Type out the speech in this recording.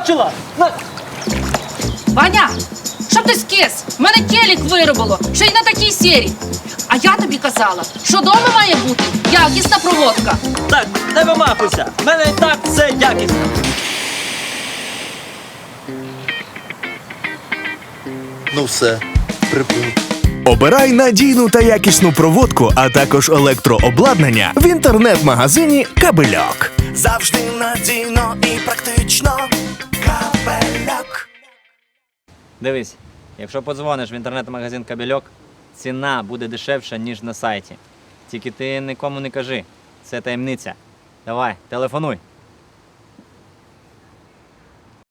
бачила? На... Ваня, щоб ти скис? В мене телек виробило, ще й на такій серії. А я тобі казала, що дома має бути якісна проводка. Так, не вимахуйся. В мене і так все якісно. Ну все, прибув. Обирай надійну та якісну проводку, а також електрообладнання в інтернет-магазині Кабельок. Завжди надійно і практично. Дивись, якщо подзвониш в інтернет-магазин Кабельок, ціна буде дешевша, ніж на сайті. Тільки ти нікому не кажи. Це таємниця. Давай, телефонуй.